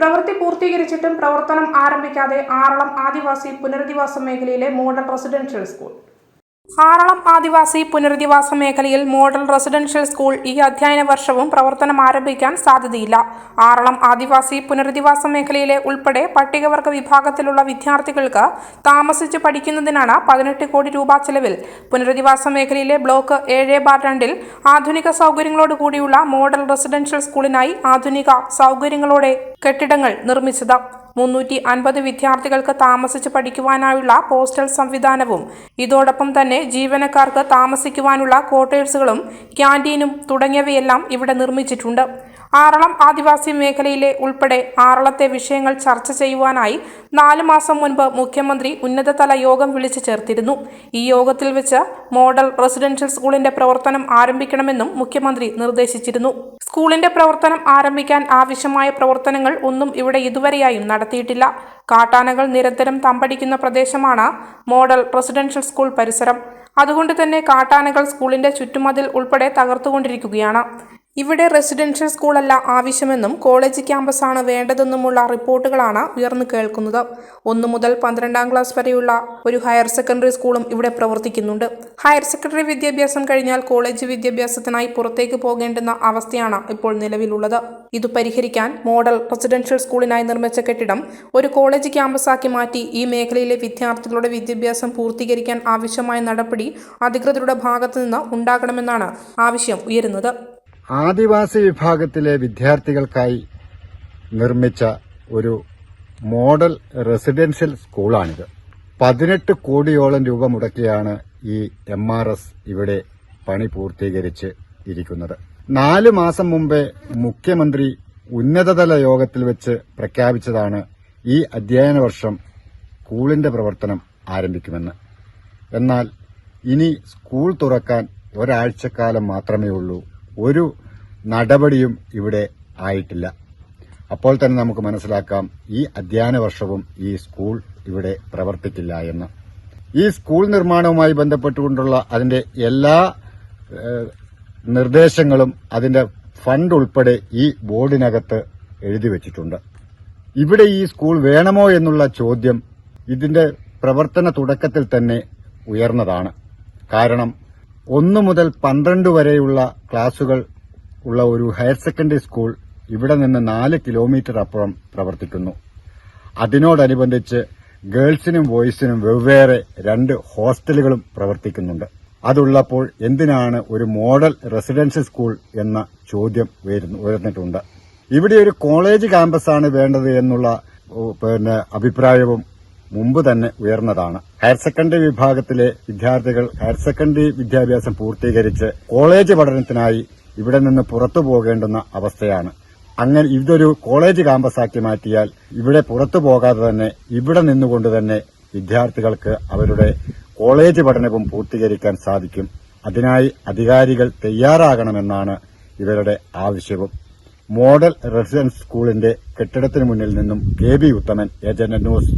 പ്രവൃത്തി പൂർത്തീകരിച്ചിട്ടും പ്രവർത്തനം ആരംഭിക്കാതെ ആറളം ആദിവാസി പുനരധിവാസ മേഖലയിലെ മോഡൽ റെസിഡൻഷ്യൽ സ്കൂൾ. ആറളം ആദിവാസി പുനരധിവാസ മേഖലയിൽ മോഡൽ റെസിഡൻഷ്യൽ സ്കൂൾ ഈ അധ്യയന വർഷവും പ്രവർത്തനം ആരംഭിക്കാൻ സാധ്യതയില്ല. ആറളം ആദിവാസി പുനരധിവാസ മേഖലയിലെ ഉൾപ്പെടെ പട്ടികവർഗ വിഭാഗത്തിലുള്ള വിദ്യാർത്ഥികൾക്ക് താമസിച്ച് പഠിക്കുന്നതിനാണ് പതിനെട്ട് കോടി രൂപ ചെലവിൽ പുനരധിവാസ മേഖലയിലെ ബ്ലോക്ക് ഏഴ് ബാർ രണ്ടിൽ ആധുനിക സൗകര്യങ്ങളോട് കൂടിയുള്ള മോഡൽ റെസിഡൻഷ്യൽ സ്കൂളിനായി ആധുനിക സൗകര്യങ്ങളോടെ കെട്ടിടങ്ങൾ നിർമ്മിച്ചത്. മുന്നൂറ്റി അൻപത് വിദ്യാർത്ഥികൾക്ക് താമസിച്ച് പഠിക്കുവാനായുള്ള പോസ്റ്റൽ സംവിധാനവും ഇതോടൊപ്പം തന്നെ ജീവനക്കാർക്ക് താമസിക്കുവാനുള്ള ക്വാർട്ടേഴ്സുകളും ക്യാന്റീനും തുടങ്ങിയവയെല്ലാം ഇവിടെ നിർമ്മിച്ചിട്ടുണ്ട്. ആറളം ആദിവാസി മേഖലയിലെ ഉൾപ്പെടെ ആറളത്തെ വിഷയങ്ങൾ ചർച്ച ചെയ്യുവാനായി നാല് മാസം മുൻപ് മുഖ്യമന്ത്രി ഉന്നതതല യോഗം വിളിച്ചു ചേർത്തിരുന്നു. ഈ യോഗത്തിൽ വെച്ച് മോഡൽ റെസിഡൻഷ്യൽ സ്കൂളിന്റെ പ്രവർത്തനം ആരംഭിക്കണമെന്നും മുഖ്യമന്ത്രി നിർദ്ദേശിച്ചിരുന്നു. സ്കൂളിന്റെ പ്രവർത്തനം ആരംഭിക്കാൻ ആവശ്യമായ പ്രവർത്തനങ്ങൾ ഒന്നും ഇവിടെ ഇതുവരെയായും നടത്തിയിട്ടില്ല. കാട്ടാനകൾ നിരന്തരം തമ്പടിക്കുന്ന പ്രദേശമാണ് മോഡൽ റെസിഡൻഷ്യൽ സ്കൂൾ പരിസരം. അതുകൊണ്ട് തന്നെ കാട്ടാനകൾ സ്കൂളിന്റെ ചുറ്റുമതിൽ ഉൾപ്പെടെ തകർത്തുകൊണ്ടിരിക്കുകയാണ്. ഇവിടെ റെസിഡൻഷ്യൽ സ്കൂളല്ല ആവശ്യമെന്നും കോളേജ് ക്യാമ്പസാണ് വേണ്ടതെന്നുമുള്ള റിപ്പോർട്ടുകളാണ് ഉയർന്നു കേൾക്കുന്നത്. ഒന്നു മുതൽ പന്ത്രണ്ടാം ക്ലാസ് വരെയുള്ള ഒരു ഹയർ സെക്കൻഡറി സ്കൂളും ഇവിടെ പ്രവർത്തിക്കുന്നുണ്ട്. ഹയർ സെക്കൻഡറി വിദ്യാഭ്യാസം കഴിഞ്ഞാൽ കോളേജ് വിദ്യാഭ്യാസത്തിനായി പുറത്തേക്ക് പോകേണ്ടുന്ന അവസ്ഥയാണ് ഇപ്പോൾ നിലവിലുള്ളത്. ഇത് പരിഹരിക്കാൻ മോഡൽ റെസിഡൻഷ്യൽ സ്കൂളിനായി നിർമ്മിച്ച കെട്ടിടം ഒരു കോളേജ് ക്യാമ്പസാക്കി മാറ്റി ഈ മേഖലയിലെ വിദ്യാർത്ഥികളുടെ വിദ്യാഭ്യാസം പൂർത്തീകരിക്കാൻ ആവശ്യമായ നടപടി അധികൃതരുടെ ഭാഗത്തു നിന്ന് ഉണ്ടാകണമെന്നാണ് ആവശ്യം ഉയരുന്നത്. ആദിവാസി വിഭാഗത്തിലെ വിദ്യാർത്ഥികൾക്കായി നിർമ്മിച്ച ഒരു മോഡൽ റെസിഡൻഷ്യൽ സ്കൂളാണിത്. പതിനെട്ട് കോടിയോളം രൂപ മുടക്കിയാണ് ഈ എം ആർ എസ് ഇവിടെ പണി പൂർത്തീകരിച്ച് ഇരിക്കുന്നത്. നാല് മാസം മുമ്പേ മുഖ്യമന്ത്രി ഉന്നതതല യോഗത്തിൽ വെച്ച് പ്രഖ്യാപിച്ചതാണ് ഈ അധ്യയന വർഷം സ്കൂളിന്റെ പ്രവർത്തനം ആരംഭിക്കുമെന്ന്. എന്നാൽ ഇനി സ്കൂൾ തുറക്കാൻ ഒരാഴ്ചക്കാലം മാത്രമേ ഉള്ളൂ. ഒരു നടപടിയും ഇവിടെ ആയിട്ടില്ല. അപ്പോൾ തന്നെ നമുക്ക് മനസ്സിലാക്കാം ഈ അധ്യയന വർഷവും ഈ സ്കൂൾ ഇവിടെ പ്രവർത്തിക്കില്ല എന്ന്. ഈ സ്കൂൾ നിർമ്മാണവുമായി ബന്ധപ്പെട്ടുകൊണ്ടുള്ള അതിന്റെ എല്ലാ നിർദ്ദേശങ്ങളും അതിന്റെ ഫണ്ട് ഉൾപ്പെടെ ഈ ബോർഡിനകത്ത് എഴുതി വച്ചിട്ടുണ്ട്. ഇവിടെ ഈ സ്കൂൾ വേണമോ എന്നുള്ള ചോദ്യം ഇതിന്റെ പ്രവർത്തന തുടക്കത്തിൽ തന്നെ ഉയർന്നതാണ്. കാരണം ഒന്നു മുതൽ പന്ത്രണ്ട് വരെയുള്ള ക്ലാസുകൾ ഉള്ള ഒരു ഹയർ സെക്കൻഡറി സ്കൂൾ ഇവിടെ നിന്ന് നാല് കിലോമീറ്റർ അപ്പുറം പ്രവർത്തിക്കുന്നു. അതിനോടനുബന്ധിച്ച് ഗേൾസിനും ബോയ്സിനും വെവ്വേറെ രണ്ട് ഹോസ്റ്റലുകളും പ്രവർത്തിക്കുന്നുണ്ട്. അതുള്ളപ്പോൾ എന്തിനാണ് ഒരു മോഡൽ റെസിഡൻഷ്യൽ സ്കൂൾ എന്ന ചോദ്യം ഉയർന്നിട്ടുണ്ട്. ഇവിടെ ഒരു കോളേജ് ക്യാമ്പസാണ് വേണ്ടത് എന്നുള്ള പിന്നെ അഭിപ്രായവും മുമ്പ് തന്നെ ഉയർന്നതാണ്. ഹയർ സെക്കൻഡറി വിഭാഗത്തിലെ വിദ്യാർത്ഥികൾ ഹയർ സെക്കൻഡറി വിദ്യാഭ്യാസം പൂർത്തീകരിച്ച് കോളേജ് പഠനത്തിനായി ഇവിടെ നിന്ന് പുറത്തു പോകേണ്ടുന്ന അവസ്ഥയാണ്. അങ്ങനെ ഇതൊരു കോളേജ് ക്യാമ്പസാക്കി മാറ്റിയാൽ ഇവിടെ പുറത്തു പോകാതെ തന്നെ ഇവിടെ നിന്നുകൊണ്ട് തന്നെ വിദ്യാർത്ഥികൾക്ക് അവരുടെ കോളേജ് പഠനവും പൂർത്തീകരിക്കാൻ സാധിക്കും. അതിനായി അധികാരികൾ തയ്യാറാകണമെന്നാണ് ഇവരുടെ ആവശ്യവും. മോഡൽ റെസിഡൻസ് സ്കൂളിന്റെ കെട്ടിടത്തിന് മുന്നിൽ നിന്നും K B Uthaman agent news.